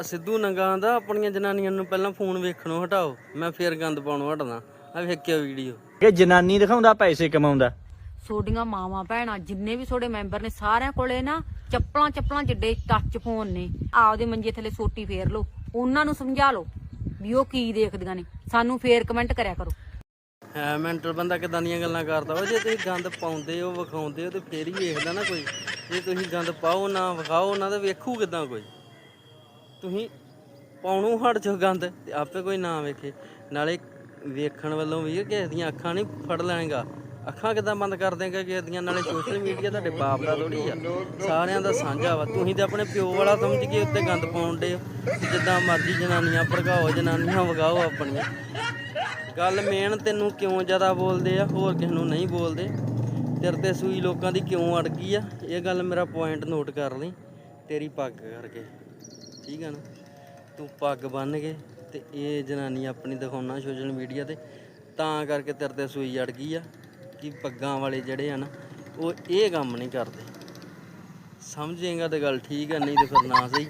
ਆ ਸਿੱਧੂ ਨੰਗਾ ਆਂਦਾ ਆਪਣੀਆਂ ਜਨਾਨੀਆਂ ਨੂੰ ਪਹਿਲਾਂ ਫੋਨ ਵੇਖਣੋਂ ਹਟਾਓ ਮੈਂ ਫੇਰ ਗੰਦ ਪਾਉਣੋਂ ਹਟਦਾ। ਆ ਵੇਖਿਓ ਵੀਡੀਓ। ਕਿ ਜਨਾਨੀ ਦਿਖਾਉਂਦਾ ਪੈਸੇ ਕਮਾਉਂਦਾ? ਤੁਹਾਡੀਆਂ ਮਾਵਾਂ ਭੈਣਾਂ ਜਿੰਨੇ ਵੀ ਤੁਹਾਡੇ ਮੈਂਬਰ ਨੇ ਸਾਰਿਆਂ ਕੋਲੇ ਨਾ ਚੱਪਲਾਂ ਚੱਪਲਾਂ ਜਿੱਡੇ ਟੱਚ ਫੋਨ ਨੇ। ਆਪਦੇ ਮੰਜੇ ਥੱਲੇ ਸੋਟੀ ਫੇਰ ਲਓ ਉਹਨਾਂ ਨੂੰ ਸਮਝਾ ਲਓ ਵੀ ਉਹ ਕੀ ਦੇਖਦੀਆਂ ਨੇ। ਸਾਨੂੰ ਫੇਰ ਕਮੈਂਟ ਕਰਿਆ ਕਰੋ। ਹੈ ਮੈਂਟਲ ਬੰਦਾ ਕਿਦਾਂ ਦੀਆਂ ਗੱਲਾਂ ਕਰਦਾ ਵਾ? ਜੇ ਤੁਸੀਂ ਗੰਦ ਪਾਉਂਦੇ ਹੋ ਵਿਖਾਉਂਦੇ ਹੋ ਤੇ ਫੇਰ ਹੀ ਵੇਖਦਾ ਨਾ ਕੋਈ। ਜੇ ਤੁਸੀਂ ਗੰਦ ਪਾਓ ਨਾ ਵਿਖਾਓ ਨਾ ਤੇ ਵੇਖੂ ਕਿਦਾਂ ਕੋਈ? ਤੁਸੀਂ ਪਾਉਣੋਂ ਹਟ ਜਾਓ ਗੰਦ ਤੇ ਆਪੇ ਕੋਈ ਨਾ ਵੇਖੇ। ਨਾਲੇ ਵੇਖਣ ਵੱਲੋਂ ਵੀ ਕਿਸੇ ਦੀਆਂ ਅੱਖਾਂ ਨਹੀਂ ਫੜ ਲੈਣਗਾ। ਅੱਖਾਂ ਕਿਦਾਂ ਬੰਦ ਕਰ ਦੇਗਾ ਕਿਸੇ ਦੀਆਂ? ਨਾਲੇ ਸੋਸ਼ਲ ਮੀਡੀਆ ਤੁਹਾਡੇ ਬਾਪ ਦਾ ਥੋੜੀ ਆ। ਸਾਰਿਆਂ ਦਾ ਸਾਂਝਾ ਵਾ। ਤੁਸੀਂ ਤੇ ਆਪਣੇ ਪਿਓ ਵਾਲਾ ਸਮਝ ਕੇ ਉੱਤੇ ਗੰਦ ਪਾਉਂਦੇ ਹੋ। ਜਿੱਦਾਂ ਮਰਜ਼ੀ ਜਨਾਨੀਆਂ ਭੜਕਾਓ, ਜਨਾਨੀਆਂ ਵਗਾਓ ਆਪਣੀਆਂ। ਗੱਲ ਮੇਨ ਤੈਨੂੰ ਕਿਉਂ ਜ਼ਿਆਦਾ ਬੋਲਦੇ ਆ? ਹੋਰ ਕਿਸ ਨੂੰ ਨਹੀਂ ਬੋਲਦੇ। ਤੇਰੇ ਤੇ ਸੂਈ ਲੋਕਾਂ ਦੀ ਕਿਉਂ ਅੜ ਗਈ ਆ? ਇਹ ਗੱਲ ਮੇਰਾ ਪੁਆਇੰਟ ਨੋਟ ਕਰ ਲਈ। ਤੇਰੀ ਪੱਗ ਕਰਕੇ। ਠੀਕ ਆ ਨਾ? ਤੂੰ ਪੱਗ ਬੰਨ ਕੇ ਤੇ ਇਹ ਜਨਾਨੀ ਆਪਣੀ ਦਿਖਾਉਣਾ ਸੋਸ਼ਲ ਮੀਡੀਆ ਤੇ, ਤਾਂ ਕਰਕੇ ਤੇਰੇ ਤੇ ਸੂਈ ਅੜ ਗਈ ਆ ਕਿ ਪੱਗਾਂ ਵਾਲੇ ਜਿਹੜੇ ਆ ਨਾ, ਉਹ ਇਹ ਕੰਮ ਨਹੀਂ ਕਰਦੇ। ਸਮਝੇਗਾ ਤੇ ਗੱਲ ਠੀਕ ਆ, ਨਹੀਂ ਤੇ ਫਿਰ ਨਾ ਸਹੀ।